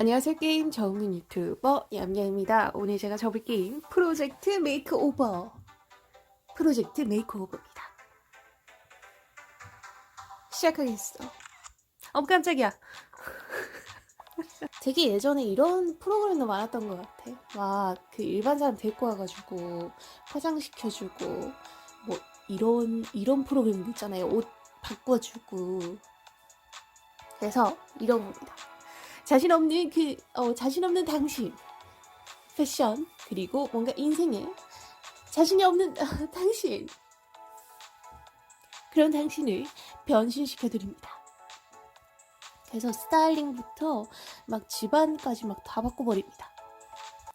안녕하세요. 게임 전문 유튜버 얌얌입니다. 오늘 제가 접을 게임 프로젝트 메이크오버. 프로젝트 메이크오버입니다. 시작하겠어. 어 깜짝이야. 되게 예전에 이런 프로그램도 많았던 것 같아. 막 그 일반 사람 데리고 와가지고 화장시켜주고 뭐 이런 이런 프로그램도 있잖아요. 옷 바꿔주고. 그래서 이런 겁니다 자신 없는 그 어, 자신 없는 당신 패션 그리고 뭔가 인생에 자신이 없는 어, 당신 그런 당신을 변신시켜 드립니다. 그래서 스타일링부터 막 집안까지 막 다 바꿔버립니다.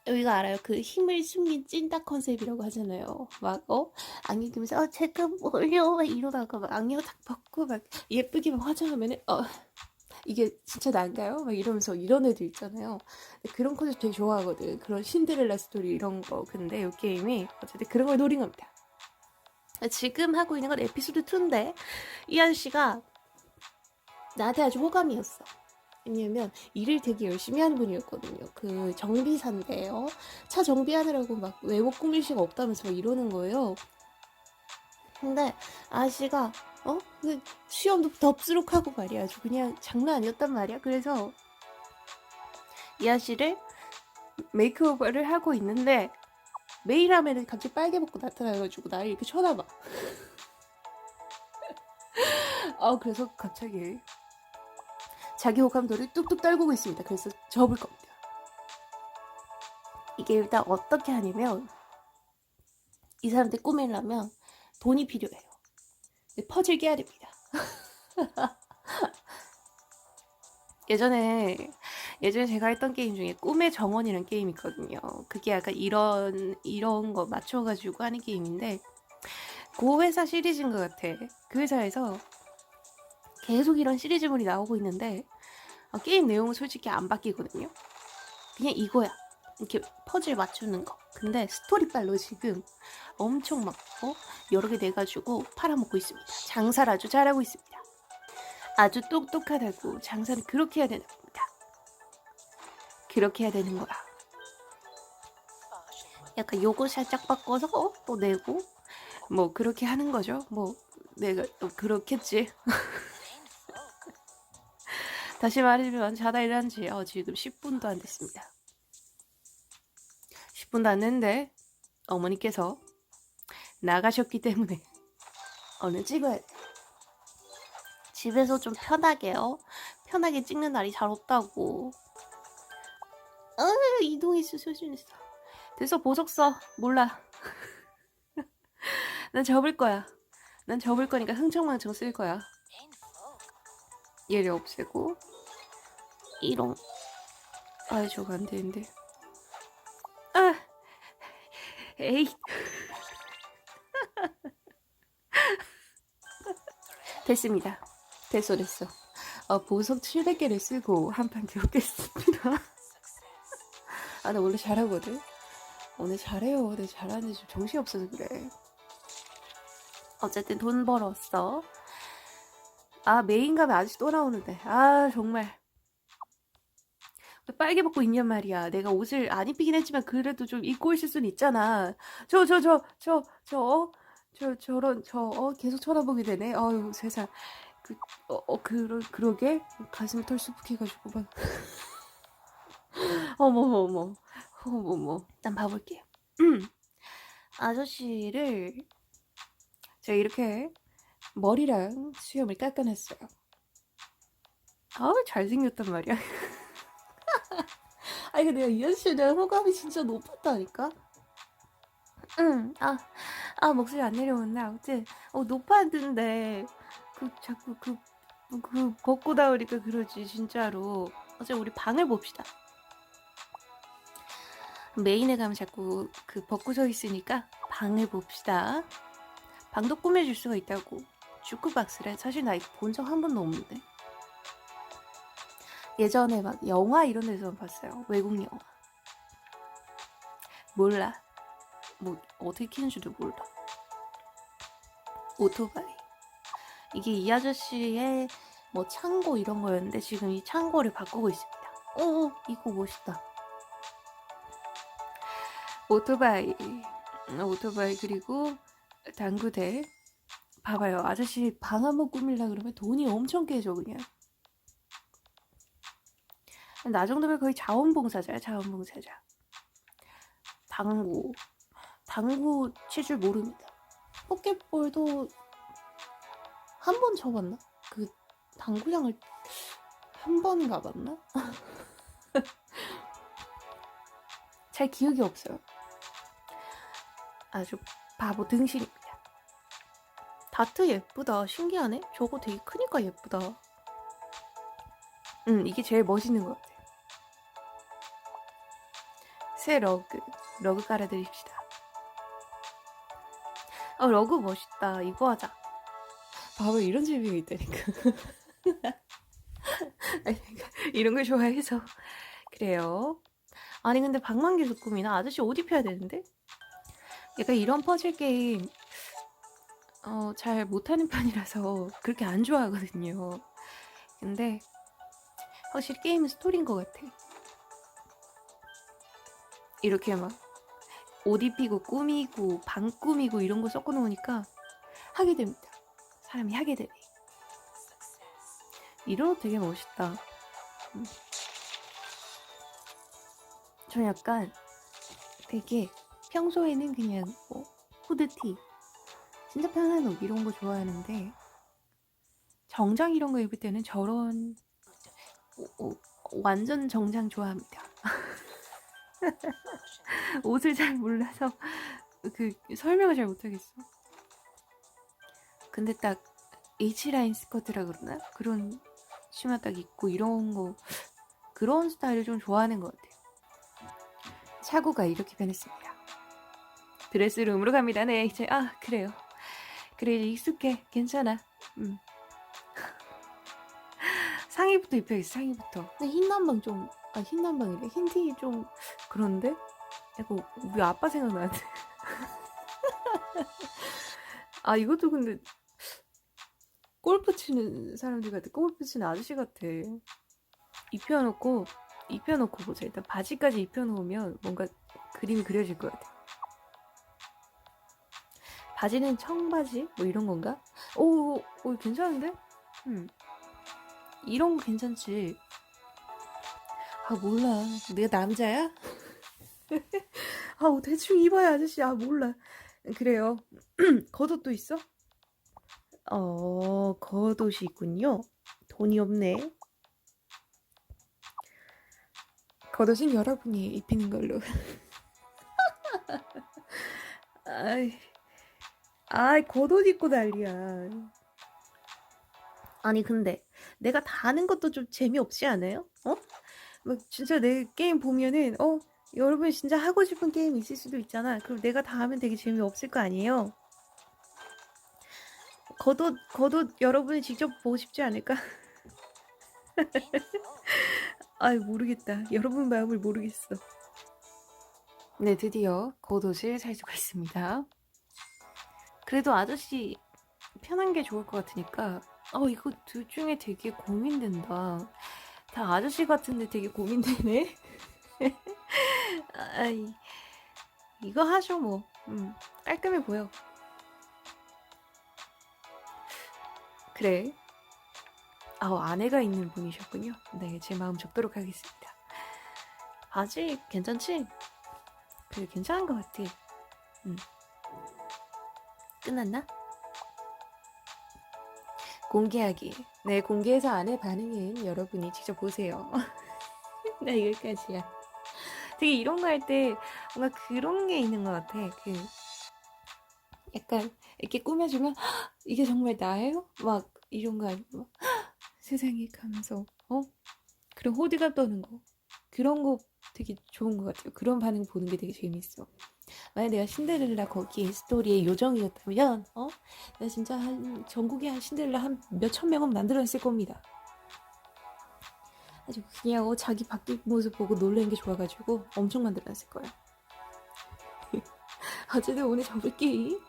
여기가 알아요? 그 힘을 숨긴 찐따 컨셉이라고 하잖아요. 막, 어? 안경 끼면서, 어, 잠깐 올려. 막 이러다가 막 안경 딱 벗고 막 예쁘게 막 화장하면은, 어, 이게 진짜 난가요? 막 이러면서 이런 애들 있잖아요. 그런 컨셉 되게 좋아하거든. 그런 신데렐라 스토리 이런 거. 근데 이 게임이 어쨌든 그런 걸 노린 겁니다. 지금 하고 있는 건 에피소드 2인데 이 아저씨가 나한테 아주 호감이었어. 왜냐면 일을 되게 열심히 하는 분이었거든요. 그 정비사인데요. 차 정비하느라고 막 외모 꾸밀 시간 없다면서 막 이러는 거예요. 근데 아저씨가 어? 그 수염도 덥수룩 하고 말이야. 아주 그냥 장난 아니었단 말이야. 그래서 이 아저씨를 메이크오버를 하고 있는데 매일 하면은 갑자기 빨개 벗고 나타나가지고 나를 이렇게 쳐다봐. 아 그래서 갑자기 자기 호감도를 뚝뚝 떨구고 있습니다. 그래서 접을 겁니다. 이게 일단 어떻게 하냐면 이 사람들 꾸밀려면 돈이 필요해요. 퍼즐 깨야 됩니다. 예전에 예전에 제가 했던 게임 중에 꿈의 정원이라는 게임이 있거든요. 그게 약간 이런 이런 거 맞춰가지고 하는 게임인데 그 회사 시리즈인 것 같아. 그 회사에서 계속 이런 시리즈물이 나오고 있는데 어, 게임 내용은 솔직히 안 바뀌거든요. 그냥 이거야. 이렇게 퍼즐 맞추는 거. 근데 스토리빨로 지금 엄청 막 어? 여러 개 내가지고 팔아먹고 있습니다. 장사를 아주 잘하고 있습니다. 아주 똑똑하다고 장사를 그렇게 해야 되는 겁니다. 그렇게 해야 되는 거야. 약간 요거 살짝 바꿔서 어? 또 내고 뭐 그렇게 하는 거죠. 뭐 내가 또 그렇겠지. 다시 말해주면 자다 일한 지 어, 지금 10분도 안 됐습니다. 10분도 안 됐는데 어머니께서 나가셨기 때문에 얼른 찍어야 돼. 집에서 좀 편하게요. 편하게 찍는 날이 잘 없다고. 어, 이동했어, 소신했어. 됐어, 보석 써. 몰라. 난 접을 거야. 난 접을 거니까 흥청망청 쓸 거야. 얘를 없애고. 이런. 아이, 저거 안 되는데. 아! 에이. 됐습니다. 됐어, 됐어. 어, 보석 700개를 쓰고 한판 배우겠습니다. 아, 나 원래 잘하거든. 오늘 잘해요. 근데 잘하는데 좀 정신이 없어서 그래. 어쨌든 돈 벌었어. 아, 메인 가면 아직 또 나오는데. 아, 정말. 왜 빨개 벗고 있냔 말이야. 내가 옷을 안 입히긴 했지만 그래도 좀 입고 있을 수는 있잖아. 저, 저, 저, 저, 저, 어? 저, 저런, 저, 어, 계속 쳐다보게 되네. 어유 세상. 그, 어, 어, 그러, 그러게? 가슴이 털수북해가지고 막. 어머머, 어머. 어머머. 일단 봐볼게요. 아저씨를 제가 이렇게 머리랑 수염을 깎아냈어요. 아우, 잘생겼단 말이야. 아니, 근데 이 아저씨에 대한 호감이 진짜 높았다니까? 응, 아, 아, 목소리 안 내려오는데, 아무튼, 어, 높았는데, 그, 자꾸 그, 그, 벗고 나오니까 그러지, 진짜로. 어제 우리 방을 봅시다. 메인에 가면 자꾸 그 벗고 서 있으니까 방을 봅시다. 방도 꾸며줄 수가 있다고. 주크박스래. 사실 나 이거 본 적 한 번도 없는데. 예전에 막 영화 이런 데서 봤어요. 외국 영화. 몰라. 뭐 어떻게 키는지도 몰라. 오토바이. 이게 이 아저씨의 뭐 창고 이런 거였는데 지금 이 창고를 바꾸고 있습니다. 어, 이거 멋있다. 오토바이, 음, 오토바이 그리고 당구대. 봐봐요. 아저씨 방 한번 꾸밀라 그러면 돈이 엄청 깨져, 그냥. 나 정도면 거의 자원봉사자야, 자원봉사자. 당구. 당구 칠 줄 모릅니다. 포켓볼도 한 번 쳐봤나? 그 당구장을 한 번 가봤나? 잘 기억이 없어요. 아주 바보 등신입니다. 다트 예쁘다. 신기하네. 저거 되게 크니까 예쁘다. 음, 이게 제일 멋있는 것 같아요. 새 러그. 러그 깔아드립시다. 어, 러그 멋있다. 이거 하자. 봐봐, 이런 재미가 있다니까. 그러니까 이런 걸 좋아해서. 그래요. 아니, 근데 방망이에서 꿈이나 아저씨 옷 입혀야 되는데? 약간 이런 퍼즐 게임, 어, 잘 못하는 편이라서 그렇게 안 좋아하거든요. 근데, 확실히 게임은 스토리인 것 같아. 이렇게 막, 옷 입히고 꾸미고, 방 꾸미고 이런 거 섞어 놓으니까 하게 됩니다. 사람이 하게 되네. 이런 옷 되게 멋있다. 음. 저 약간 되게 평소에는 그냥 뭐 후드티, 진짜 편한 옷 이런 거 좋아하는데 정장 이런 거 입을 때는 저런 오- 오- 완전 정장 좋아합니다. 옷을 잘 몰라서 그 설명을 잘 못하겠어. 근데 딱 H라인 스커트라 그러나 그런 치마 딱 입고 이런 거 그런 스타일을 좀 좋아하는 것 같아요. 차고가 이렇게 변했습니다. 드레스룸으로 갑니다. 네, 이제 아 그래요. 그래 이제 익숙해. 괜찮아. 음. 상의부터 입혀야겠어. 상의부터. 근데 흰 남방 좀, 아 흰 남방이래. 흰티 좀 그런데? 이거 우리 아빠 생각나는데. 아 이것도 근데 골프 치는 사람들 같아. 골프 치는 아저씨 같아. 입혀놓고 입혀놓고 보자. 일단 바지까지 입혀놓으면 뭔가 그림이 그려질 것 같아. 바지는 청바지? 뭐 이런 건가? 오, 오 괜찮은데? 음. 이런 거 괜찮지. 아, 몰라. 내가 남자야? 아, 뭐 대충 입어야 아저씨. 아, 몰라. 그래요. 겉옷도 있어? 어, 겉옷이 있군요. 돈이 없네. 겉옷은 여러분이 입히는 걸로. 아이, 아이, 겉옷 입고 난리야. 아니, 근데 내가 다 하는 것도 좀 재미없지 않아요? 어? 막 진짜 내 게임 보면은, 어, 여러분 진짜 하고 싶은 게임 있을 수도 있잖아. 그럼 내가 다 하면 되게 재미없을 거 아니에요? 겉옷, 겉옷 여러분이 직접 보고 싶지 않을까? 아이, 모르겠다. 여러분 마음을 모르겠어. 네, 드디어 겉옷을 살 수가 있습니다. 그래도 아저씨 편한 게 좋을 것 같으니까, 어, 이거 둘 중에 되게 고민된다. 다 아저씨 같은데 되게 고민되네. 아이, 이거 하죠, 뭐. 음, 깔끔해 보여. 그래. 아우, 아내가 있는 분이셨군요. 네, 제 마음 적도록 하겠습니다. 바지 괜찮지? 그래, 괜찮은 것 같아. 음. 끝났나? 공개하기. 네, 공개해서 아내 반응은 여러분이 직접 보세요. 나 여기까지야. 되게 이런 거 할 때 뭔가 그런 게 있는 것 같아. 그 약간 이렇게 꾸며주면 "헉, 이게 정말 나예요? 막 이런 거 아니고 막, "헉, 세상에 가면서 어 그런 호들갑 떠는 거 그런 거 되게 좋은 것 같아요. 그런 반응 보는 게 되게 재밌어. 만약 내가 신데렐라 거기 스토리의 요정이었다면 어 내가 진짜 한 전국에 한 신데렐라 한 몇천 명은 만들어냈을 겁니다. 아주 그냥 어, 자기 바뀐 모습 보고 놀라는 게 좋아가지고 엄청 만들어놨을 거야. 어쨌든 오늘 게임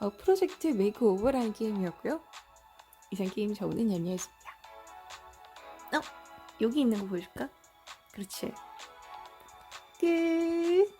어, 프로젝트 메이크 오버라는 게임이었고요. 이상 게임 접는 연이었습니다. 어? 여기 있는 거 보여줄까? 그렇지. 끝.